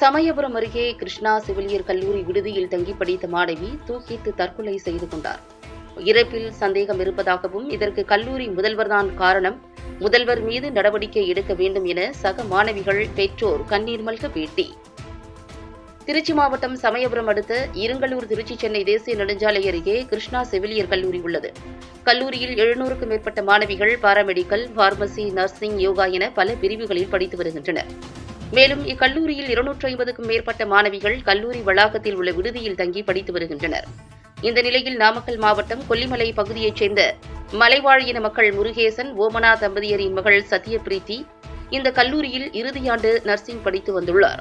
சமயபுரம் அருகே கிருஷ்ணா செவிலியர் கல்லூரி விடுதியில் தங்கி படித்த மாணவி தூக்கிட்டு தற்கொலை செய்து கொண்டார். இறப்பில் சந்தேகம் இருப்பதாகவும் இதற்கு கல்லூரி முதல்வர்தான் காரணம். முதல்வர் மீது நடவடிக்கை எடுக்க வேண்டும் என சக மாணவிகள் பெற்றோர் கண்ணீர் மல்க பேட்டி. திருச்சி மாவட்டம் சமயபுரம் அடுத்த இருங்கலூர் திருச்சி சென்னை தேசிய நெடுஞ்சாலை அருகே கிருஷ்ணா செவிலியர் கல்லூரி உள்ளது. கல்லூரியில் எழுநூறுக்கும் மேற்பட்ட மாணவிகள் பாராமெடிக்கல் பார்மசி நர்சிங் யோகா என பல பிரிவுகளில் படித்து வருகின்றனர். மேலும் இக்கல்லூரியில் இருநூற்று ஐம்பதுக்கும் மேற்பட்ட மாணவிகள் கல்லூரி வளாகத்தில் உள்ள விடுதியில் தங்கி படித்து வருகின்றனர். இந்த நிலையில் நாமக்கல் மாவட்டம் கொல்லிமலை பகுதியைச் சேர்ந்த மலைவாழ் இன மக்கள் முருகேசன் ஓமனா தம்பதியரின் மகள் சத்யபிரீத்தி இந்த கல்லூரியில் இறுதியாண்டு நர்சிங் படித்து வந்துள்ளார்.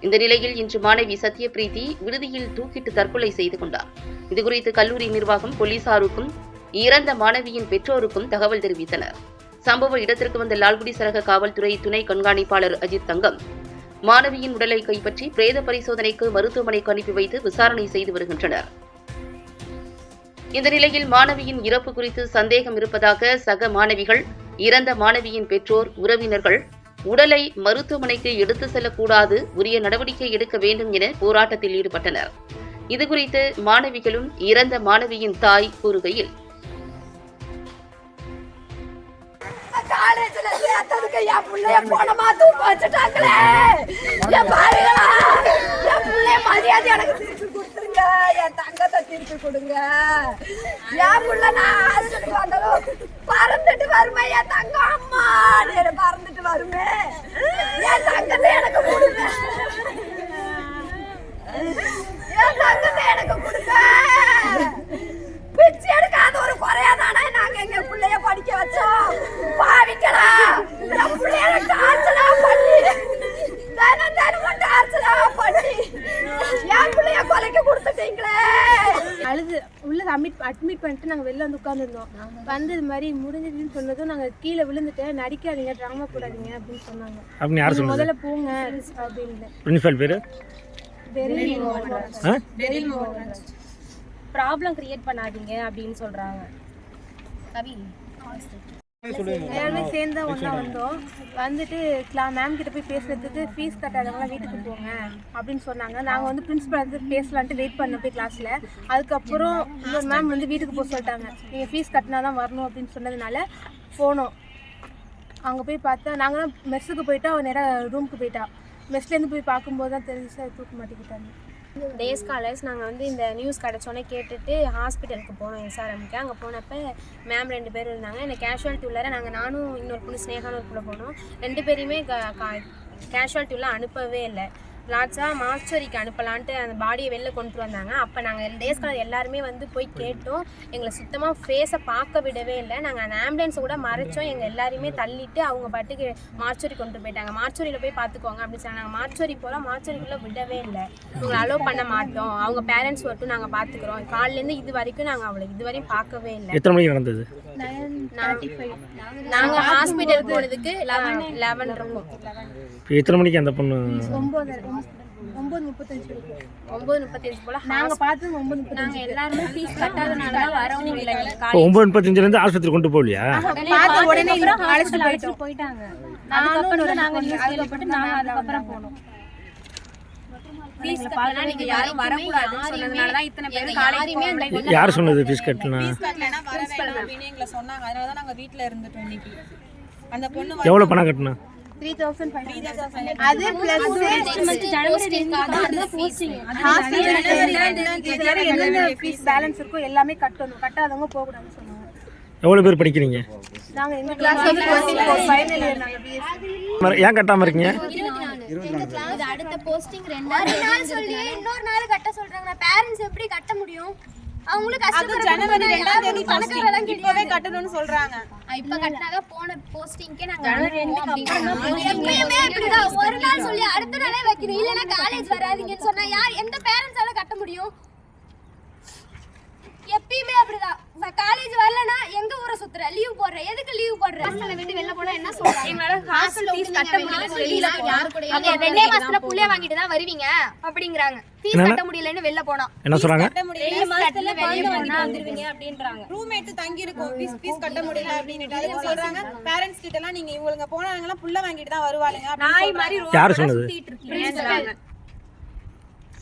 இந்த நிலையில் இன்று மாணவி சத்யபிரீத்தி விடுதியில் தூக்கிட்டு தற்கொலை செய்து கொண்டார். இதுகுறித்து கல்லூரி நிர்வாகம் போலீசாருக்கும் இறந்த மாணவியின் பெற்றோருக்கும் தகவல் தெரிவித்தனர். சம்பவ இடத்திற்கு வந்த லால்குடி சரக காவல்துறை துணை கண்காணிப்பாளர் அஜித் தங்கம். மாணவியின் உடலை கைப்பற்றி பிரேத பரிசோதனைக்கு மருத்துவமனைக்கு அனுப்பி வைத்து விசாரணை செய்து வருகின்றனர். இந்த நிலையில் மாணவியின் இறப்பு குறித்து சந்தேகம் இருப்பதாக சக மாணவிகள் இறந்த மாணவியின் பெற்றோர் உறவினர்கள் உடலை மருத்துவமனைக்கு எடுத்து செல்லக்கூடாது உரிய நடவடிக்கை எடுக்க வேண்டும் என போராட்டத்தில் ஈடுபட்டனர். இதுகுறித்து மாணவிகளும் இறந்த மாணவியின் தாய் கூறுகையில் காலேஜ்ல சேர்த்ததுக்கு என் பிள்ளைய போனமா தூக்க வச்சுட்டாங்களே. என் பாருங்களா என் பிள்ளைய மரியாதை எனக்கு திருப்பி கொடுத்துருங்க. என் தங்கத்தை திருப்பி கொடுங்க. என் பிள்ளை நான் ஹாஸ்டலுக்கு வந்ததும் பறந்துட்டு வருமா என் தங்கம் அம்மா நீ பறந்துட்டு வருமே என் தங்கத்தை எனக்கு கொடுங்க என் தங்கத்தை எனக்கு கொடுங்க பிச்சை எடுக்காத ஒரு குறையா தானே நாங்க எங்க பிள்ளைய படிக்க வச்சோம் பாவிக்கடா என் பிள்ளைய டார்ச்சலா பண்ணி தினம் தினமும் டார்ச்சலா பண்ணி என் பிள்ளைய கொலைக்கு கொடுத்துட்டீங்களே அழுது உள்ள அட்மிட் நாங்கள் வெளில வந்து உட்காந்துருந்தோம் வந்து இது மாதிரி முடிஞ்சதுன்னு சொன்னதும் நாங்கள் கீழே விழுந்துட்டேன் நடிக்காதீங்க ட்ராமா போடாதீங்க அப்படின்னு சொன்னாங்க. அப்படின்னு யார் சொன்னது முதல்ல போங்க அப்படின்னு. பிரின்சிபல் பேர்? ப்ராப்ளம் கிரியேட் பண்ணாதீங்க அப்படின்னு சொல்றாங்க. கவி. எல்லாருமே சேர்ந்து ஒன்றா வந்தோம். வந்துட்டு கிளா மேம் கிட்ட போய் பேசுறதுக்கு ஃபீஸ் கட்டாதவங்களாம் வீட்டுக்கு போங்க அப்படின்னு சொன்னாங்க. நாங்கள் வந்து பிரின்சிபல் வந்து பேசலான்ட்டு வெயிட் பண்ண போய் கிளாஸில் அதுக்கப்புறம் மேம் வந்து வீட்டுக்கு போக சொல்லிட்டாங்க. நீங்கள் ஃபீஸ் கட்டினா தான் வரணும் அப்படின்னு சொன்னதுனால போனோம். அங்கே போய் பார்த்தா நாங்கள் தான் மெஸ்ஸுக்கு போயிட்டா அவன் நேராக ரூமுக்கு போயிட்டா. மெஸ்லேருந்து போய் பார்க்கும்போது தான் தெரிஞ்சு தூக்க மாட்டேங்கிட்டாங்க டேஸ் காலர்ஸ் நாங்கள் வந்து இந்த நியூஸ் கிடச்சோன்னே கேட்டுட்டு ஹாஸ்பிட்டலுக்கு போனோம் எஸ்ஆர்எம்க்கு அங்கே போனப்போ மேம் ரெண்டு பேர் இருந்தாங்க. இந்த கேஷுவாலிட்டி உள்ளார நாங்கள் நானும் இன்னொரு பொண்ணு ஸ்னேகான ஒரு கூட போனோம். ரெண்டு பேரையுமே கேஷுவாலிட்டி உள்ள அனுப்பவே இல்லை. லாட்ஸாக மாஸ்டரிக்கு அனுப்பலான்ட்டு அந்த பாடியை வெளில கொண்டு வந்தாங்க. அப்போ நாங்கள் டேஸ் காலர் எல்லாருமே வந்து போய் கேட்டோம். எங்களை சுத்தமாக ஃபேஸை பார்க்க விடவே இல்லை. நாங்கள் அந்த ஆம்புலன்ஸை கூட மறைச்சோம். எங்கள் எல்லாரையுமே தள்ளிட்டு அவங்க பாட்டுக்கு மார்ச்சரி கொண்டு போயிட்டாங்க. மார்ச்சரியில் போய் பார்த்துக்கோங்க அப்படின்னு சொன்னாங்க. நாங்கள் மார்ச்சரி போகிறோம் மார்ச்சரிக்குள்ளே விடவே இல்லை. உங்களை அலோவ் பண்ண மாட்டோம். அவங்க பேரண்ட்ஸ் மட்டும் நாங்கள் பார்த்துக்குறோம். காலிலேருந்து இது வரைக்கும் நாங்கள் அவளை இது வரையும் பார்க்கவே இல்லை. எத்தனை மணிக்கு நடந்தது? நாங்கள் ஹாஸ்பிட்டல் போனதுக்கு லெவன் லெவன் இருக்கும். எத்தனை மணிக்கு அந்த பொண்ணு? ஒம்பது ஒம்பது முப்பத்தஞ்சு ஒம்பது முப்பத்தஞ்சு போல் நாங்கள் பார்த்தது முப்பத்தஞ்சு. நாங்கள் எல்லாருமே ஃபீஸ் கட்டாதனால தான் வரவும் இல்லை இப்போ ஒம்பது முப்பத்தஞ்சுலேருந்து ஆஸ்பத்திரி கொண்டு போகலையா? பார்த்த உடனே அழைச்சிட்டு போயிட்டோம். போயிட்டாங்க. அதுக்கப்புறம் நாங்கள் நியூஸ் கேள்விப்பட்டு நாங்கள் அதுக்கப்புறம் போனோம். ஃபீஸ் கட்டலாம் நீங்க யாரும் வரக்கூடாதுன்னு சொன்னதுனால தான் இத்தனை பேர் காலேஜ் யார் சொன்னது ஃபீஸ் கட்டலாம் கட்டலைன்னா? வரவே அப்படின்னு எங்களை சொன்னாங்க. அதனால தான் நாங்கள் வீட்டில் இருந்துட்டோம் இன்னைக்கு. அந்த பொண்ணு எவ்வளோ பணம் கட்டணும்? த்ரீ தௌசண்ட் அது பிளஸ் பேலன்ஸ் இருக்கோ எல்லாமே கட்டணும். கட்டாதவங்க போகக்கூடாதுன்னு சொன்னாங்க. எவ்வளோ பேர் படிக்கிறீங்க? ஏன் கட்டாமல் இருக்கீங்க? அடுத்த போஸ்டிங் ரெண்டாவது நாள் சொல்லி இன்னொரு நாள் கட்ட சொல்றாங்க. பேரண்ட்ஸ் எப்படி கட்ட முடியும்? அவங்களும் கஷ்டப்படுறாங்க ஜனவரி ரெண்டாம் தேதி பணக்காரலாம் இப்பவே கட்டணும்னு சொல்றாங்க. இப்ப கட்டினாக்க போன போஸ்டிங்க்கே நாங்க எப்பயுமே இப்படிதான் ஒரு நாள் சொல்லி அடுத்த நாளே வைக்கணும் இல்லைன்னா காலேஜ் வராதீங்கன்னு சொன்னா யார் எந்த பேரண்ட்ஸால கட்ட முடியும்? எப்பயுமே அப்படிதான். காலேஜ் வரலனா எங்க ஊரை சுத்துற? லீவ் போடுற? எதுக்கு லீவ் போடுற? ஹாஸ்டல்ல விட்டு வெளில போனா என்ன சொல்றாங்க எங்களால ஹாஸ்டல் ஃபீஸ் கட்ட முடியல வெளியில யாரு கூட அப்ப ரெண்டே மாசத்துல புள்ளைய வாங்கிட்டு தான் வருவீங்க அப்படிங்கறாங்க. ஃபீஸ்? கட்ட முடியலன்னு வெளில போனா. என்ன சொல்கிறாங்க கட்ட முடியல. ரெண்டு மாசத்துல வெளிய போனா வந்துருவீங்க அப்படின்றாங்க. ரூம்மேட் தங்கி இருக்கோம் ஃபீஸ் ஃபீஸ் கட்ட முடியல அப்படின்னுட்டு அதுக்கு சொல்றாங்க. பேரண்ட்ஸ் கிட்ட எல்லாம் நீங்க இவங்க போனாங்க எல்லாம் புள்ள வாங்கிட்டு தான் வருவாளுங்க நாய் மாதிரி யார் சொன்னது? சுத்திட்டு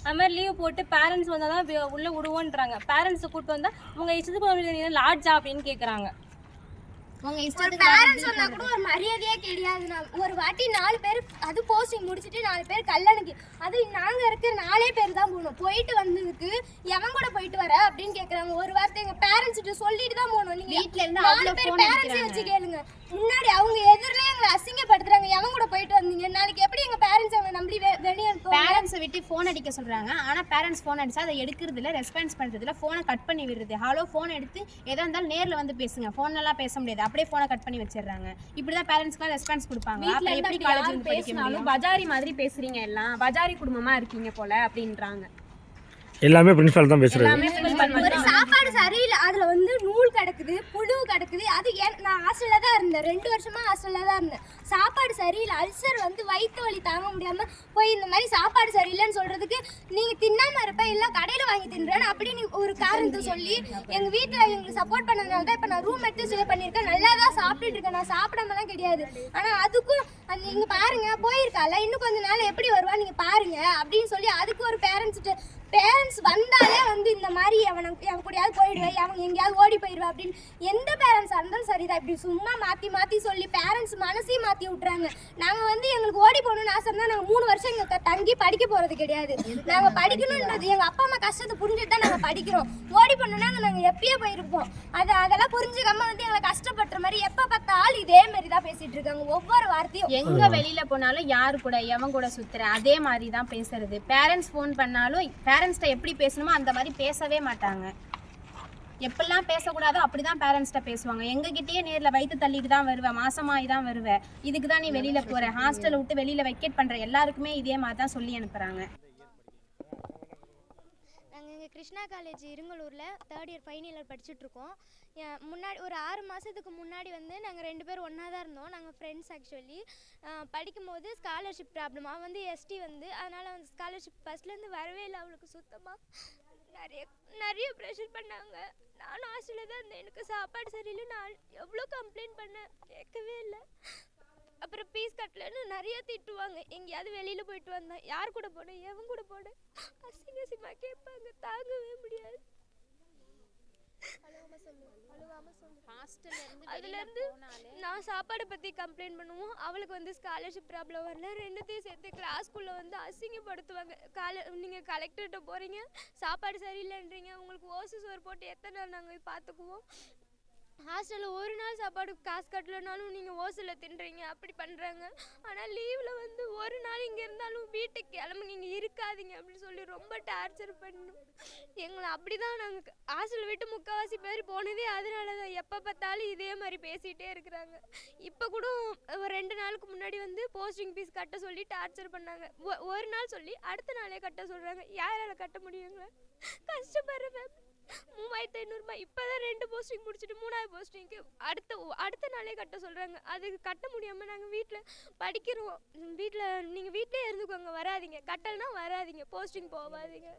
அது மாதிரி லீவ் போட்டு பேரண்ட்ஸ் வந்தால் தான் உள்ளே விடுவோன்றாங்க. பேரண்ட்ஸை வந்தால் வந்தா உங்க இஷ்டத்துக்கு லாட்ஜா அப்படின்னு கேட்குறாங்க உங்க இஷ்டத்துக்கு வந்தா கூட ஒரு மரியாதையே கிடையாது நான் ஒரு வாட்டி நாலு பேர் அது போஸ்டிங் முடிச்சிட்டு நாலு பேர் கல்லணைக்கு அது நாங்க இருக்கிற நாலே பேர் தான் போகணும். போயிட்டு வந்ததுக்கு எவன் கூட போயிட்டு வர அப்படின்னு கேக்குறாங்க. ஒரு வார்த்தை எங்க பேரண்ட்ஸ் கிட்ட சொல்லிட்டு தான் போகணும். நீங்க வீட்ல இருந்து நாலு பேர் பேரண்ட்ஸ் வச்சு கேளுங்க. முன்னாடி அவங்க எதிரிலே எங்களை அசிங்கப்படுத்துறாங்க. எவன் கூட போயிட்டு வந்தீங்க? நாளைக்கு எப்படி எங்க பேரண்ட்ஸ் அவங்க நம்பி வெளிய பேரண்ட்ஸை விட்டு ஃபோன் அடிக்க சொல்றாங்க. ஆனா பேரண்ட்ஸ் ஃபோன் அடிச்சா அதை எடுக்கிறது இல்ல ரெஸ்பான்ஸ் பண்றது இல்ல ஃபோனை கட் பண்ணி விடுறது. ஹலோ ஃபோன் எடுத்து எதா இருந்தாலும் நேர்ல வந்து பேசுங்க. ஃபோன்லலாம் பேச முடியாது. அப்படியே ஃபோனை கட் பண்ணி வச்சிடுறாங்க. இப்படிதான் பேரண்ட்ஸ்க்குலாம் ரெஸ்பான்ஸ் கொடுப்பாங்க. இருந்து எப்படி காலேஜ் பேசினாலும் பஜாரி மாதிரி பேசுறீங்க எல்லாம். பஜாரி குடும்பமா இருக்கீங்க போல அப்படின்றாங்க. எல்லாமே பிரின்சிபால் தான் எல்லாமே principal ஒரு சாப்பாடு சரியில்லை அதுல வந்து நூல் கிடக்குது புழு கிடக்குது. அது ஏன் நான் ஹாஸ்டல்ல தான் இருந்தேன். ரெண்டு வருஷமா ஹாஸ்டல்ல தான் இருந்தேன். சாப்பாடு சரியில்லை அல்சர் வந்து வயிற்று வலி தாங்க முடியாம போய் இந்த மாதிரி சாப்பாடு சரியில்லைன்னு சொல்றதுக்கு நீங்க தின்னாம இருப்ப இல்ல கடையில வாங்கி தின்றேன்னு அப்படின்னு ஒரு காரணத்தை சொல்லி எங்க வீட்டுல எங்களுக்கு சப்போர்ட் பண்ணதுனால தான் இப்ப நான் ரூம் எடுத்து ஸ்டே பண்ணிருக்கேன் நல்லா தான் சாப்பிட்டுட்டு இருக்கேன். நான் சாப்பிடாமலாம் கிடையாது. ஆனா அதுக்கும் அந்த நீங்க பாருங்க போயிருக்கால இன்னும் கொஞ்ச நாள் எப்படி வருவா? நீங்க பாருங்க அப்படின்னு சொல்லி அதுக்கு ஒரு பேரண்ட்ஸ் பேரண்ட்ஸ் வந்தாலே வந்து இந்த மாதிரி அவனை அவன் கூடயாவது போயிடுவேன் அவன் எங்கேயாவது ஓடி போயிடுவேன் அப்படின்னு எந்த பேரண்ட்ஸாக இருந்தாலும் சரிதான். இப்படி சும்மா மாற்றி மாற்றி சொல்லி பேரண்ட்ஸ் மனசையும் மாற்றி விட்றாங்க நாங்கள் வந்து எங்களுக்கு ஓடி போகணும்னு ஆசை இருந்தால் நாங்கள் மூணு வருஷம் எங்களுக்கு தங்கி படிக்க போகிறது கிடையாது. நாங்கள் படிக்கணுன்றது எங்கள் அப்பா அம்மா கஷ்டத்தை புரிஞ்சுட்டு தான் நாங்கள் படிக்கிறோம். ஓடி போனோம்னா நாங்கள் எப்பயே போயிருப்போம். அது அதெல்லாம் புரிஞ்சுக்காம வந்து எங்களை கஷ்டப்படுற மாதிரி எப்போ பார்த்தாலும் இதே மாதிரி தான் பேசிகிட்டு இருக்காங்க. ஒவ்வொரு வார்த்தையும். எங்கே வெளியில் போனாலும் யார் கூட எவன் கூட சுற்றுற அதே மாதிரி தான் பேசுறது. பேரண்ட்ஸ் ஃபோன் பண்ணாலும் பேரண்ட்ஸ்கிட்ட எப்படி பேசணுமோ அந்த மாதிரி பேசவே மாட்டாங்க. எப்பெல்லாம் பேசக்கூடாதோ அப்படிதான் பேரண்ட்ஸ்கிட்ட பேசுவாங்க. எங்ககிட்டயே நேர்ல வயிற்று தள்ளிட்டு தான் வருவேன் மாசமாகி தான் வருவேன் இதுக்கு தான் நீ வெளியில போற. ஹாஸ்டல் விட்டு வெளியில வெக்கேட் பண்ற எல்லாருக்குமே இதே மாதிரி தான் சொல்லி அனுப்புறாங்க. கிருஷ்ணா காலேஜ் இருங்கலூரில் தேர்ட் இயர் ஃபைனல் இயர் படிச்சுட்ருக்கோம் முன்னாடி ஒரு ஆறு மாதத்துக்கு முன்னாடி வந்து நாங்கள் ரெண்டு பேரும் ஒன்றா தான் இருந்தோம். நாங்கள் ஃப்ரெண்ட்ஸ் ஆக்சுவலி படிக்கும்போது ஸ்காலர்ஷிப் ப்ராப்ளம் அவள் வந்து எஸ்டி வந்து அதனால் வந்து ஸ்காலர்ஷிப் ஃபஸ்ட்லேருந்து வரவே இல்லை அவளுக்கு சுத்தமாக நிறைய நிறைய ப்ரெஷர் பண்ணாங்க. நானும் ஹாஸ்டலில் தான் இருந்தேன். எனக்கு சாப்பாடு சரியில்லை நான் எவ்வளோ கம்ப்ளைண்ட் பண்ணேன். கேட்கவே இல்லை. அப்புறம் பீஸ் கட்டலன்னு நிறைய திட்டுவாங்க. எங்கேயாவது வெளியில போயிட்டு வந்தேன் யார் கூட போனேன் எவன் கூட போனேன் அசிங்க அசிங்கமா கேட்பாங்க. தாங்கவே முடியாது. ஹாஸ்டல்ல இருந்து அதுல இருந்து நான் சாப்பாடை பத்தி கம்ப்ளைண்ட் பண்ணுவோம். அவளுக்கு வந்து ஸ்காலர்ஷிப் ப்ராப்ளம் வரல. ரெண்டுத்தையும் சேர்த்து கிளாஸ்க்குள்ள வந்து அசிங்கப்படுத்துவாங்க. கால நீங்க கலெக்டர்கிட்ட போறீங்க சாப்பாடு சரியில்லைன்றீங்க. உங்களுக்கு ஓசு சோறு போட்டு எத்தனை நாள் நாங்கள் பார்த்துக்குவோம்? ஹாஸ்டலில் ஒரு நாள் சாப்பாடு காசு கட்டலனாலும் நீங்கள் ஓசில் தின்றீங்க. அப்படி பண்ணுறாங்க ஆனால் லீவில் வந்து ஒரு நாள் இங்கே இருந்தாலும் வீட்டுக்கு கிளம்பி நீங்கள் இருக்காதீங்க அப்படின்னு சொல்லி ரொம்ப டார்ச்சர் பண்ணும். எங்களை அப்படி தான் நாங்கள் ஹாஸ்டல் விட்டு முக்கால்வாசி பேர் போனதே அதனால தான் எப்போ பார்த்தாலும் இதே மாதிரி பேசிகிட்டே இருக்கிறாங்க. இப்போ கூட ஒரு ரெண்டு நாளுக்கு முன்னாடி வந்து போஸ்டிங் ஃபீஸ் கட்ட சொல்லி டார்ச்சர் பண்ணாங்க. ஒ- ஒரு நாள் சொல்லி அடுத்த நாளே கட்ட சொல்கிறாங்க யாரால் கட்ட முடியுங்களா? கஷ்டப்படுற. மூவாயிரத்து ஐநூறுரூபா இப்போ தான் ரெண்டு போஸ்டிங் முடிச்சுட்டு மூணாவது போஸ்டிங்க்கு அடுத்த அடுத்த நாளே கட்ட சொல்கிறாங்க அதுக்கு கட்ட முடியாமல் நாங்கள் வீட்டில் படிக்கிறோம். வீட்டில் நீங்கள் வீட்டிலே இருந்துக்கோங்க வராதீங்க. கட்டலைன்னா வராதீங்க. போஸ்டிங் போகாதீங்க.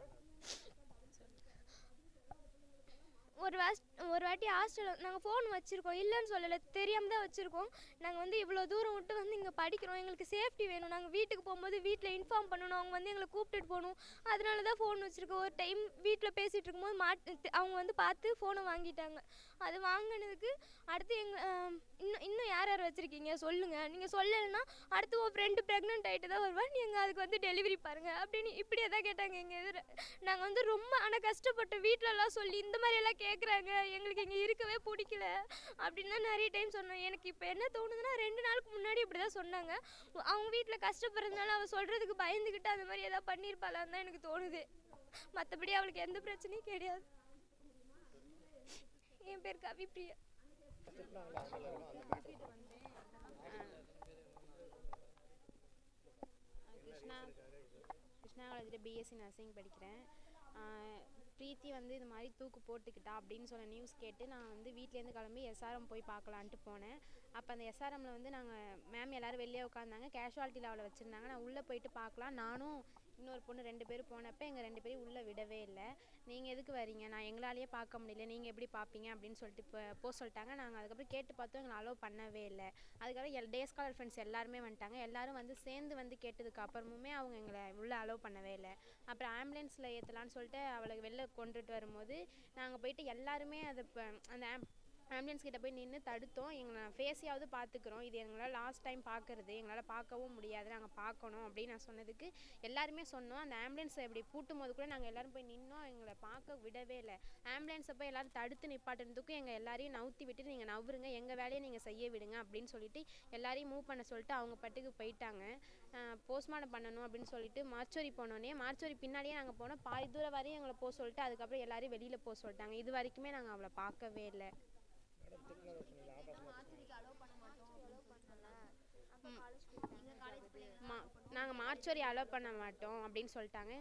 ஒரு வாஸ் ஒரு வாட்டி ஹாஸ்டலில் நாங்கள் ஃபோன் வச்சுருக்கோம். இல்லைன்னு சொல்லலை தெரியாமல் தான் வச்சுருக்கோம். நாங்கள் வந்து இவ்வளோ தூரம் விட்டு வந்து இங்கே படிக்கிறோம். எங்களுக்கு சேஃப்டி வேணும். நாங்கள் வீட்டுக்கு போகும்போது வீட்டில் இன்ஃபார்ம் பண்ணணும். அவங்க வந்து எங்களை கூப்பிட்டுட்டு போகணும். அதனால தான் ஃபோன் வச்சுருக்கோம். ஒரு டைம் வீட்டில் பேசிகிட்டு இருக்கும்போது மாட் அவங்க வந்து பார்த்து ஃபோனை வாங்கிட்டாங்க. அது வாங்கினதுக்கு அடுத்து எங்கள் இன்னும் இன்னும் யார் யார் வச்சுருக்கீங்க? சொல்லுங்கள் நீங்கள் சொல்லலைன்னா அடுத்து உன் ஃப்ரெண்டு ப்ரெக்னென்ட் ஆகிட்டு தான் வருவா நீங்கள் அதுக்கு வந்து டெலிவரி பாருங்கள் அப்படின்னு இப்படியே தான் கேட்டாங்க எங்கள் எதிர. நாங்கள் வந்து ரொம்ப ஆனால் கஷ்டப்பட்டு வீட்டிலலாம் சொல்லி இந்த மாதிரியெல்லாம் கேட்குறாங்க எங்களுக்கு இங்கே இருக்கவே பிடிக்கல அப்படின்னு தான் நிறைய டைம் சொன்னோம். எனக்கு இப்போ என்ன தோணுதுன்னா ரெண்டு நாளுக்கு முன்னாடி இப்படி தான் சொன்னாங்க. அவங்க வீட்டில் கஷ்டப்படுறதுனால அவள் சொல்கிறதுக்கு பயந்துக்கிட்டு அந்த மாதிரி எதாவது பண்ணியிருப்பாளான்னு தான் எனக்கு தோணுது. மற்றபடி அவளுக்கு எந்த பிரச்சனையும் கிடையாது. என் பேர் கவிப்ரியா. கிருஷ்ணா கிருஷ்ணா காலேஜில் பிஎஸ்சி நர்சிங் படிக்கிறேன். ப்ரீத்தி வந்து இது மாதிரி தூக்கு போட்டுக்கிட்டா அப்படின்னு சொன்ன நியூஸ் கேட்டு நான் வந்து வீட்லேருந்து கிளம்பி எஸ்ஆர்எம் போய் பார்க்கலான்ட்டு போனேன். அப்போ அந்த எஸ்ஆர்எம்மில் வந்து நாங்கள் மேம் எல்லோரும் வெளியே உட்காந்தாங்க கேஷுவாலிட்டியில் அவளை வச்சுருந்தாங்க. நான் உள்ளே போயிட்டு பார்க்கலாம். நானும் இன்னொரு பொண்ணு ரெண்டு பேரும் போனப்போ எங்கள் ரெண்டு பேரையும் உள்ளே விடவே இல்லை. நீங்கள் எதுக்கு வரீங்க நான் எங்களாலேயே பார்க்க முடியல. நீங்கள் எப்படி பார்ப்பீங்க? அப்படின்னு சொல்லிட்டு இப்போ போக சொல்லிட்டாங்க. நாங்கள் அதுக்கப்புறம் கேட்டு பார்த்தோம். எங்களை அலோவ் பண்ணவே இல்லை. அதுக்கப்புறம் எல் டே ஸ்காலர் ஃப்ரெண்ட்ஸ் எல்லாருமே வந்துட்டாங்க. எல்லாரும் வந்து சேர்ந்து வந்து கேட்டதுக்கு அப்புறமுமே அவங்க எங்களை உள்ளே அலோவ் பண்ணவே இல்லை. அப்புறம் ஆம்புலன்ஸில் ஏற்றலான்னு சொல்லிட்டு அவளை வெளில கொண்டுட்டு வரும்போது நாங்கள் போயிட்டு எல்லாருமே அதை இப்போ அந்த ஆம் ஆம்புலன்ஸ் கிட்ட போய் நின்று தடுத்தோம். எங்களை ஃபேஸையாவது பார்த்துக்குறோம். இது எங்களால் லாஸ்ட் டைம் பார்க்குறது. எங்களால் பார்க்கவும் முடியாது. நாங்கள் பார்க்கணும் அப்படின்னு நான் சொன்னதுக்கு எல்லாருமே சொன்னோம். அந்த ஆம்புலன்ஸை இப்படி பூட்டும் போது கூட நாங்கள் எல்லோரும் போய் நின்னோம். எங்களை பார்க்க விடவே இல்லை. ஆம்புலன்ஸை போய் எல்லாரும் தடுத்து நிப்பாட்டுறதுக்கும் எங்கள் எல்லாரையும் நவுத்தி விட்டு நீங்கள் நவுருங்க. எங்கள் வேலையை நீங்கள் செய்ய விடுங்க அப்படின்னு சொல்லிட்டு எல்லாரையும் மூவ் பண்ண சொல்லிட்டு அவங்க பட்டுக்கு போயிட்டாங்க. போஸ்ட்மார்ட்டம் பண்ணணும் அப்படின்னு சொல்லிட்டு மார்ச்சோரி போனோடனே மார்ச்சோரி பின்னாடியே நாங்கள் போனோம். பாதி தூரம் வரையும் எங்களை போக சொல்லிட்டு அதுக்கப்புறம் எல்லாரையும் வெளியில் போக சொல்லிட்டாங்க. இது வரைக்குமே நாங்கள் அவளை பார்க்கவே இல்லை. மா நாங்கள் மார்ச்சோரி அலோவ் பண்ண மாட்டோம் அப்படின்னு சொல்லிட்டாங்க.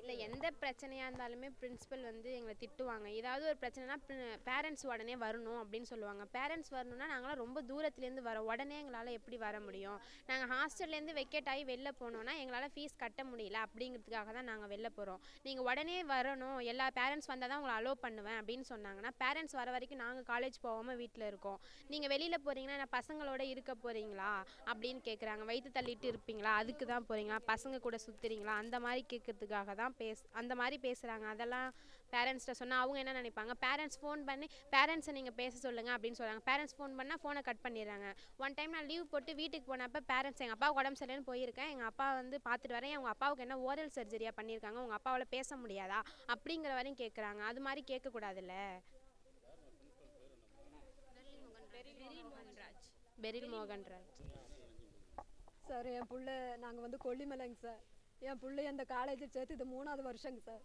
இல்லை எந்த பிரச்சனையாக இருந்தாலுமே பிரின்சிபல் வந்து எங்களை திட்டுவாங்க. ஏதாவது ஒரு பிரச்சனைனா பேரண்ட்ஸ் உடனே வரணும் அப்படின்னு சொல்லுவாங்க. பேரண்ட்ஸ் வரணும்னா நாங்களாம் ரொம்ப தூரத்துலேருந்து வரோம். உடனே எங்களால் எப்படி வர முடியும்? நாங்கள் ஹாஸ்டல்லேருந்து வெக்கேட் ஆகி வெளில போனோன்னா எங்களால் ஃபீஸ் கட்ட முடியல அப்படிங்கிறதுக்காக தான் நாங்கள் வெளில போகிறோம் நீங்கள் உடனே வரணும். எல்லா பேரண்ட்ஸ் வந்தால் தான் உங்களை அலோவ் பண்ணுவேன் அப்படின்னு சொன்னாங்கன்னா பேரண்ட்ஸ் வர வரைக்கும் நாங்கள் காலேஜ் போகாமல் வீட்டில் இருக்கோம். நீங்கள் வெளியில் போகிறீங்கன்னா என்ன பசங்களோட இருக்க போகிறீங்களா அப்படின்னு கேட்குறாங்க வயிற்று தள்ளிட்டு இருப்பீங்களா? அதுக்கு தான் போகிறீங்களா பசங்க கூட சுற்றுறீங்களா அந்த மாதிரி கேட்கறதுக்காக தான் பேஸ் அந்த மாதிரி பேசுகிறாங்க அதெல்லாம் பேரண்ட்ஸ்கிட்ட சொன்னால் அவங்க என்ன நினைப்பாங்க? பேரண்ட்ஸ் ஃபோன் பண்ணி பேரண்ட்ஸை நீங்கள் பேச சொல்லுங்கள் அப்படின்னு சொல்கிறாங்க பேரண்ட்ஸ் ஃபோன் பண்ணால் ஃபோனை கட் பண்ணிடுறாங்க. ஒன் டைம் நான் லீவ் போட்டு வீட்டுக்கு போனப்போ பேரண்ட்ஸ் எங்கள் அப்பாவுக்கு உடம்பு சரியில்லைன்னு போயிருக்கேன். எங்கள் அப்பா வந்து பார்த்துட்டு வரேன். அவங்க அப்பாவுக்கு என்ன ஓரல் சர்ஜரியாக பண்ணியிருக்காங்க? உங்கள் அப்பாவால் பேச முடியாதா? அப்படிங்கிற வரையும் கேட்குறாங்க அது மாதிரி கேட்கக்கூடாதுல்ல பெரில் மோகன்ராஜ். சார் என் புள்ள நாங்கள் வந்து கொல்லிமலைங்க சார். என் பிள்ளைய அந்த காலேஜில் சேர்த்து இது மூணாவது வருஷங்க சார்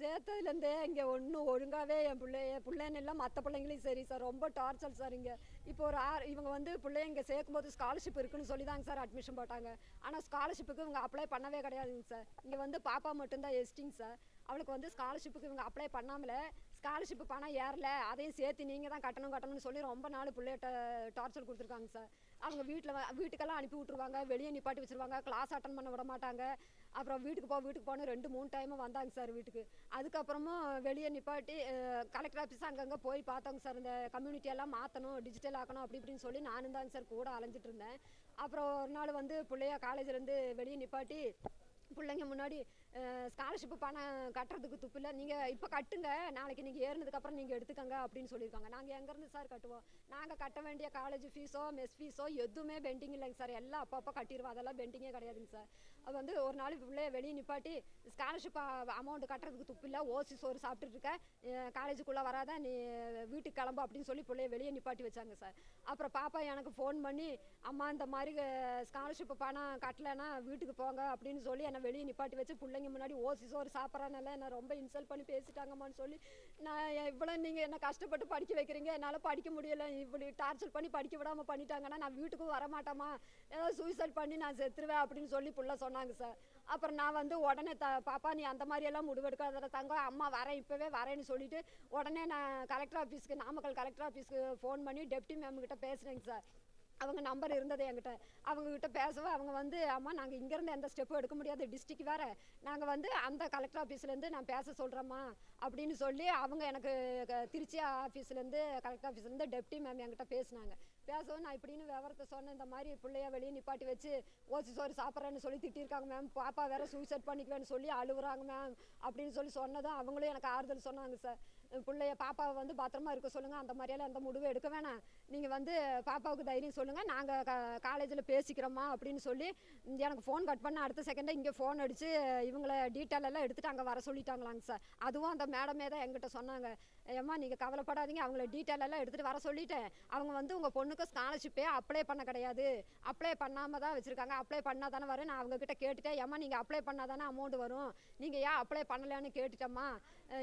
சேர்த்ததுலேருந்தே இங்கே ஒன்றும் ஒழுங்காகவே என் பிள்ளை என் பிள்ளைன்னு இல்லை மற்ற பிள்ளைங்களையும் சரி சார் ரொம்ப டார்ச்சர் சார் இங்கே. இப்போ ஒரு ஆறு இவங்க வந்து பிள்ளைய இங்கே சேர்க்கும்போது ஸ்காலர்ஷிப் இருக்குன்னு சொல்லி தாங்க சார் அட்மிஷன் போட்டாங்க ஆனால் ஸ்காலர்ஷிப்புக்கு இவங்க அப்ளை பண்ணவே கிடையாதுங்க சார் இங்கே வந்து பாப்பா மட்டும்தான் எஸ்டிங்க சார் அவளுக்கு வந்து ஸ்காலர்ஷிப்புக்கு இவங்க அப்ளை பண்ணாமல ஸ்காலர்ஷிப் பணம் ஏறல அதையும் சேர்த்து நீங்கள் தான் கட்டணும் கட்டணும்னு சொல்லி ரொம்ப நாள் பிள்ளைகிட்ட டார்ச்சர் கொடுத்துருக்காங்க சார் அவங்க வீட்டில் வீட்டுக்கெல்லாம் அனுப்பி விட்ருவாங்க வெளியே நிப்பாட்டி வச்சிருவாங்க கிளாஸ் அட்டன் பண்ண விட மாட்டாங்க. அப்புறம் வீட்டுக்கு போ வீட்டுக்கு போகணும் ரெண்டு மூணு டைமும் வந்தாங்க சார் வீட்டுக்கு. அதுக்கப்புறமும் வெளியே நிப்பாட்டி கலெக்டர் ஆஃபீஸ் அங்கங்கே போய் பார்த்தோங்க சார் இந்த கம்யூனிட்டி எல்லாம் மாற்றணும் டிஜிட்டல் ஆக்கணும் அப்படி இப்படின்னு சொல்லி நானும் தாங்க சார் கூட அலைஞ்சிட்டு இருந்தேன். அப்புறம் ஒரு நாள் வந்து பிள்ளைய காலேஜ்லேருந்து வெளியே நிப்பாட்டி பிள்ளைங்க முன்னாடி ஸ்காலர்ஷிப்பு பணம் கட்டுறதுக்கு துப்பு இல்லை. நீங்கள் இப்போ கட்டுங்க. நாளைக்கு நீங்கள் ஏறினதுக்கப்புறம் நீங்கள் எடுத்துக்கங்க அப்படின்னு சொல்லியிருக்காங்க. நாங்கள் எங்கேருந்து சார் கட்டுவோம்? நாங்கள் கட்ட வேண்டிய காலேஜ் ஃபீஸோ மெஸ் ஃபீஸோ எதுவுமே பெண்டிங் இல்லைங்க சார் எல்லாம் அப்பப்போ கட்டிடுவோம் அதெல்லாம் பெண்டிங்கே கிடையாதுங்க சார் அது வந்து ஒரு நாள் பிள்ளைய வெளியே நிப்பாட்டி ஸ்காலர்ஷிப் அமௌண்ட் கட்டுறதுக்கு துப்பு இல்லை. ஓசி சோறு சாப்பிட்டுட்டு இருக்க. காலேஜுக்குள்ளே வராத நீ வீட்டுக்கு கிளம்பு அப்படின்னு சொல்லி பிள்ளைய வெளியே நிப்பாட்டி வச்சாங்க சார் அப்புறம் பாப்பா எனக்கு ஃபோன் பண்ணி அம்மா இந்த மாதிரி ஸ்காலர்ஷிப் பணம் கட்டலைன்னா வீட்டுக்கு போங்க அப்படின்னு சொல்லி என்னை வெளியே நிப்பாட்டி வச்சு பிள்ளை பிள்ளைங்க முன்னாடி ஓசி சோறு சாப்பிட்றனால என்னை ரொம்ப இன்சல்ட் பண்ணி பேசிட்டாங்கம்மான்னு சொல்லி நான் இவ்வளோ நீங்கள் என்ன கஷ்டப்பட்டு படிக்க வைக்கிறீங்க? என்னால் படிக்க முடியல. இப்படி டார்ச்சர் பண்ணி படிக்க விடாமல் பண்ணிட்டாங்கன்னா நான் வீட்டுக்கும் வர மாட்டேம்மா ஏதாவது சூசைட் பண்ணி நான் செத்துருவேன் அப்படின்னு சொல்லி பிள்ளை சொன்னாங்க சார் அப்புறம் நான் வந்து உடனே த பாப்பா நீ அந்த மாதிரியெல்லாம் முடிவெடுக்காத தங்கம் அம்மா வரேன் இப்போவே வரேன்னு சொல்லிட்டு உடனே நான் கலெக்டர் ஆஃபீஸ்க்கு நாமக்கல் கலெக்டர் ஆஃபீஸ்க்கு ஃபோன் பண்ணி டெப்டி மேம்கிட்ட பேசுகிறேங்க சார் அவங்க நம்பர் இருந்தது என்கிட்ட அவங்க கிட்ட பேசவே அவங்க வந்து அம்மா நாங்கள் இங்கேருந்து எந்த ஸ்டெப்பும் எடுக்க முடியாது டிஸ்ட்ரிக்ட் வேறு. நாங்கள் வந்து அந்த கலெக்டர் ஆஃபீஸ்லேருந்து நான் பேச சொல்கிறேம்மா அப்படின்னு சொல்லி அவங்க எனக்கு திருச்சி ஆஃபீஸ்லேருந்து கலெக்டர் ஆஃபீஸ்லேருந்து டெப்டி மேம் என்கிட்ட பேசினாங்க. பேசவும் நான் இப்படின்னு விவரத்தை சொன்னேன் இந்த மாதிரி பிள்ளைய வெளியே நிப்பாட்டி வச்சு ஓசி சோறு சாப்பிட்றேன்னு சொல்லி திட்டிருக்காங்க மேம் பாப்பா வேற சூசைட் பண்ணிக்குவேன்னு சொல்லி அழுகுறாங்க மேம் அப்படின்னு சொல்லி சொன்னதும் அவங்களும் எனக்கு ஆறுதல் சொன்னாங்க சார் பிள்ளைய பாப்பாவை வந்து பத்திரமா இருக்க சொல்லுங்கள் அந்த மாதிரியெல்லாம் எந்த முடிவும் எடுக்க வேணாம். நீங்கள் வந்து பாப்பாவுக்கு தைரியம் சொல்லுங்கள் நாங்கள் க காலேஜில் பேசிக்கிறோமா அப்படின்னு சொல்லி எனக்கு ஃபோன் கட் பண்ண அடுத்த செகண்டே இங்கே ஃபோன் அடித்து இவங்கள டீட்டெயில் எல்லாம் எடுத்துகிட்டு அங்கே வர சொல்லிட்டாங்களாங்க சார் அதுவும் அந்த மேடமே தான் எங்கிட்ட சொன்னாங்க. ஏம்மா நீங்கள் கவலைப்படாதீங்க. அவங்கள டீட்டெயில் எல்லாம் எடுத்துகிட்டு வர சொல்லிட்டேன். அவங்க வந்து உங்கள் பொண்ணுக்கு ஸ்காலர்ஷிப்பே அப்ளை பண்ண கிடையாது. அப்ளை பண்ணாமல் தான் வச்சுருக்காங்க. அப்ளை பண்ணால் தானே வரும். நான் அவங்கக்கிட்ட கேட்டுட்டேன். ஏம்மா நீங்கள் அப்ளை பண்ணால் தானே அமௌண்ட் வரும். நீங்கள் ஏன் அப்ளை பண்ணலைன்னு கேட்டுட்டேம்மா.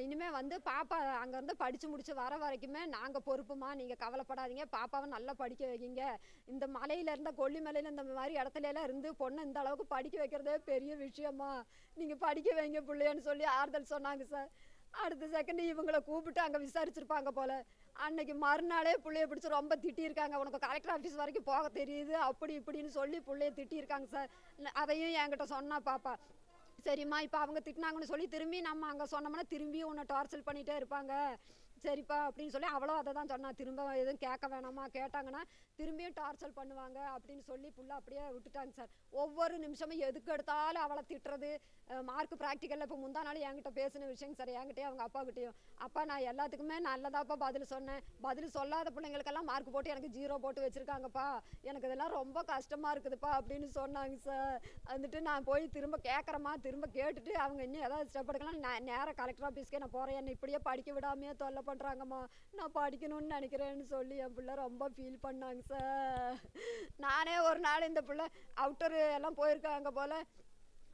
இனிமேல் இனிமே வந்து பாப்பா அங்கேருந்து படித்து முடித்து வர வரைக்குமே நாங்கள் பொறுப்புமா? நீங்கள் கவலைப்படாதீங்க. பாப்பாவை நல்லா படிக்க வைக்கிங்க. இந்த மலையில இருந்த கொல்லிமலையில் இந்த மாதிரி இடத்துல எல்லாம் இருந்து பொண்ணை இந்த அளவுக்கு படிக்க வைக்கிறதே பெரிய விஷயமா. நீங்கள் படிக்க வைங்க பிள்ளையன்னு சொல்லி ஆறுதல் சொன்னாங்க சார் அடுத்த செகண்ட் இவங்களை கூப்பிட்டு அங்கே விசாரிச்சிருப்பாங்க போல். அன்னைக்கு மறுநாளே பிள்ளைய பிடிச்சி ரொம்ப திட்டியிருக்காங்க. உனக்கு கலெக்டர் ஆஃபீஸ் வரைக்கும் போக தெரியுது அப்படி இப்படின்னு சொல்லி பிள்ளைய திட்டியிருக்காங்க சார் அதையும் என்கிட்ட சொன்னா பாப்பா. சரிம்மா இப்போ அவங்க திட்டினாங்கன்னு சொல்லி திரும்பி நம்ம அங்கே சொன்னோம்னா திரும்பியும் உன்னை டார்ச்சர் பண்ணிகிட்டே இருப்பாங்க. சரிப்பா அப்படின்னு சொல்லி அவ்வளோ அதை தான் சொன்னா. திரும்ப எதுவும் கேட்க வேணாமா? கேட்டாங்கன்னா திரும்பியும் டார்ச்சர் பண்ணுவாங்க அப்படின்னு சொல்லி புள்ள அப்படியே விட்டுட்டாங்க சார் ஒவ்வொரு நிமிஷமும் எதுக்கு எடுத்தாலும் அவளை திட்டுறது. மார்க் ப்ராக்டிக்கலில் இப்போ முந்தா நாள் என்கிட்ட பேசின விஷயங்க சார் என்கிட்டயும் அவங்க அப்பாக்கிட்டேயும் அப்பா நான் எல்லாத்துக்குமே நல்லதாப்பா பதில் சொன்னேன். பதில் சொல்லாத பிள்ளைங்களுக்கெல்லாம் மார்க் போட்டு எனக்கு ஜீரோ போட்டு வச்சுருக்காங்கப்பா. எனக்கு இதெல்லாம் ரொம்ப கஷ்டமாக இருக்குதுப்பா அப்படின்னு சொன்னாங்க சார் வந்துட்டு நான் போய் திரும்ப கேட்குறேம்மா திரும்ப கேட்டுட்டு அவங்க இன்னும் ஏதாவது ஸ்டெப் எடுக்கலாம். நான் நேராக கலெக்டர் ஆஃபீஸ்க்கே நான் போகிறேன் என்னை இப்படியே படிக்க விடாமையே தொல்லை பண்ணுறாங்கம்மா நான் படிக்கணும்னு நினைக்கிறேன்னு சொல்லி என் பிள்ளை ரொம்ப ஃபீல் பண்ணாங்க சார் நானே ஒரு நாள் இந்த பிள்ளை அவுட்டர் எல்லாம் போயிருக்காங்க போல்.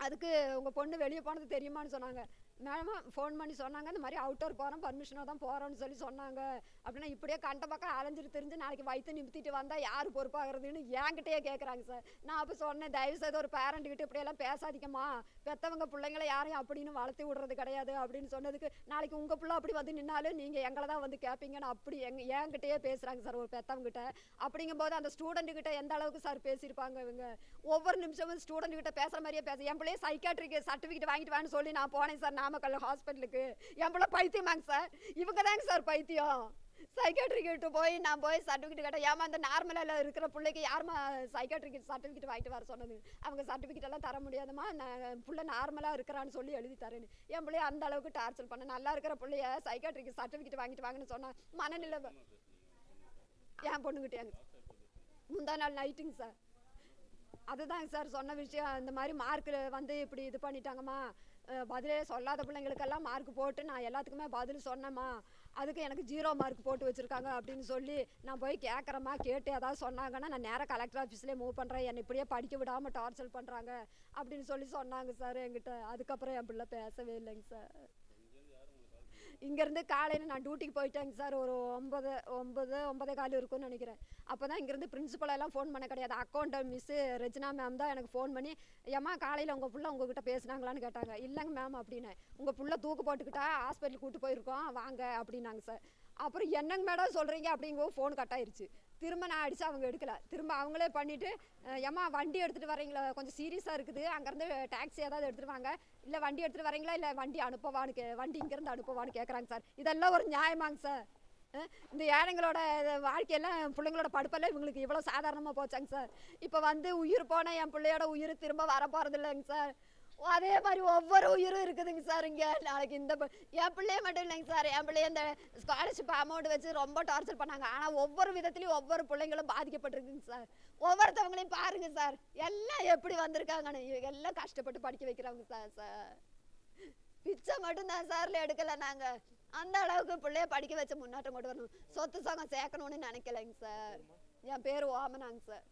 அதுக்கு உங்கள் பொண்ணு வெளியே போனது தெரியுமான்னு சொன்னாங்க. மேடமா ஃபோன் பண்ணி சொன்னாங்க இந்த மாதிரி அவுட்டோர் போகிறோம் பர்மிஷனாக தான் போகிறோன்னு சொல்லி சொன்னாங்க. அப்படின்னா இப்படியே கண்ட பக்கம் அலைஞ்சிட்டு தெரிஞ்சு நாளைக்கு வயிற்று நிமித்திட்டு வந்தால் யார் பொறுப்பாகிறதுன்னு என்கிட்டயே கேட்குறாங்க சார் நான் அப்போ சொன்னேன் தயவு செய்து ஒரு பேரண்ட் கிட்ட இப்படியெல்லாம் பேசாதீங்கம்மா. பெற்றவங்க பிள்ளைங்களை யாரையும் அப்படின்னு வளர்த்து விடுறது கிடையாது அப்படின்னு சொன்னதுக்கு நாளைக்கு உங்கள் பிள்ளை அப்படி வந்து நின்னாலும் நீங்கள் எங்களை தான் வந்து கேட்பீங்கன்னு அப்படி எங் என்கிட்டயே பேசுகிறாங்க சார் ஒரு பெற்றவங்கிட்ட அப்படிங்கும்போது அந்த ஸ்டூடெண்ட்டுக்கிட்ட எந்த அளவுக்கு சார் பேசியிருப்பாங்க இவங்க? ஒவ்வொரு நிமிஷமும் ஸ்டூடெண்ட் பேசுகிற மாதிரியே பேச என் பிள்ளையே சைக்காட்ரிக்கு சர்டிஃபிகேட் வாங்கிட்டு வான்னு சொல்லி நான் போனேன் சார் நாமக்கல் ஹாஸ்பிட்டலுக்கு. என் பிள்ளை பைத்தியமாங்க சார். இவங்க தாங்க சார் பைத்தியம். சைக்காட்ரிக்கிட்ட போய் நான் போய் சர்டிஃபிகேட் கேட்டேன் ஏமா அந்த நார்மலாக இருக்கிற பிள்ளைக்கு யாருமா சைக்காட்ரிக்கு சர்டிஃபிகேட் வாங்கிட்டு வர சொன்னது? அவங்க சர்டிஃபிகேட் எல்லாம் தர முடியாதுமா நான் பிள்ளை நார்மலாக இருக்கிறான்னு சொல்லி எழுதி தரேன்னு. என் பிள்ளைய அந்த அளவுக்கு டார்ச்சர் பண்ண நல்லா இருக்கிற பிள்ளைய சைக்காட்ரிக்கு சர்டிஃபிகேட் வாங்கிட்டு வாங்கன்னு சொன்னா மனநிலை என் பொண்ணுக்கிட்டேங்க முந்தா நாள் நைட்டுங்க சார். அதுதாங்க சார் சொன்ன விஷயம். இந்த மாதிரி மார்க்கு வந்து இப்படி இது பண்ணிட்டாங்கம்மா. பதிலே சொல்லாத பிள்ளைங்களுக்கெல்லாம் மார்க் போட்டு நான் எல்லாத்துக்குமே பதில் சொன்னேம்மா. அதுக்கு எனக்கு ஜீரோ மார்க் போட்டு வச்சுருக்காங்க அப்படின்னு சொல்லி நான் போய் கேட்குறேம்மா கேட்டு ஏதாவது சொன்னாங்கன்னா நான் நேராக கலெக்டர் ஆஃபீஸ்லேயே மூவ் பண்ணுறேன் என்னை இப்படியே படிக்க விடாமல் டார்ச்சர் பண்ணுறாங்க அப்படின்னு சொல்லி சொன்னாங்க சார் என்கிட்ட. அதுக்கப்புறம் என் பிள்ளை பேசவே இல்லைங்க சார். இங்கேருந்து காலையில் நான் டியூட்டிக்கு போயிட்டேங்க சார் ஒரு ஒம்பது ஒம்பது ஒன்பதே கால் இருக்கும்னு நினைக்கிறேன். அப்போ தான் இங்கேருந்து பிரின்ஸிபலெல்லாம் ஃபோன் பண்ண கிடையாது. அக்கௌண்ட் மிஸ்ஸு ரெஜினா மேம் தான் எனக்கு ஃபோன் பண்ணி ஏம்மா காலையில் உங்கள் புள்ள உங்ககிட்ட பேசுனாங்களான்னு கேட்டாங்க. இல்லைங்க மேம் அப்படின்னு. உங்கள் புள்ள தூக்கு போட்டுக்கிட்டா ஹாஸ்பிட்டல் கூட்டு போயிருக்கோம் வாங்க அப்படின்னாங்க சார் அப்புறம் என்னங்க மேடம் சொல்கிறீங்க அப்படிங்கோ ஃபோன் கட் ஆயிடுச்சு திரும்ப நான் அடித்து அவங்க எடுக்கலை. திரும்ப அவங்களே பண்ணிவிட்டு ஏம்மா வண்டி எடுத்துகிட்டு வரீங்களா கொஞ்சம் சீரியஸாக இருக்குது. அங்கேருந்து டாக்ஸி ஏதாவது எடுத்துகிட்டு வாங்க. இல்லை வண்டி எடுத்துகிட்டு வரீங்களா இல்லை வண்டி அனுப்பவான்னு கே வண்டி இங்கேருந்து அனுப்பவான்னு கேட்குறாங்க சார். இதெல்லாம் ஒரு நியாயமாங்க சார். இந்த ஏழைங்களோட வாழ்க்கையெல்லாம் பிள்ளைங்களோட படுப்பெல்லாம் இவங்களுக்கு இவ்வளோ சாதாரணமாக போச்சாங்க சார். இப்போ வந்து உயிர் போனால் என் பிள்ளையோட உயிர் திரும்ப வர போகிறது இல்லைங்க சார். அதே மாதிரி ஒவ்வொரு உயிரும் இருக்குதுங்க சார் இங்கே. நாளைக்கு இந்த என் பிள்ளைய மட்டும் இல்லைங்க சார். என் பிள்ளைய இந்த ஸ்காலர்ஷிப் அமௌண்ட் வச்சு ரொம்ப டார்ச்சர் பண்ணாங்க. ஆனால் ஒவ்வொரு விதத்துலையும் ஒவ்வொரு பிள்ளைங்களும் பாதிக்கப்பட்டிருக்குங்க சார். ஒவ்வொருத்தவங்களையும் பாருங்க சார். எல்லாம் எப்படி வந்திருக்காங்கன்னு. எல்லாம் கஷ்டப்பட்டு படிக்க வைக்கிறவங்க சார் சார் பிச்சை மட்டும்தான் சார்ல எடுக்கலை நாங்கள் அந்த அளவுக்கு பிள்ளைய படிக்க வச்சு முன்னேற்றம் கொண்டு வரணும். சொத்து சங்கம் சேர்க்கணும்னு நினைக்கலைங்க சார். என் பேர் ஓமனாங்க சார்.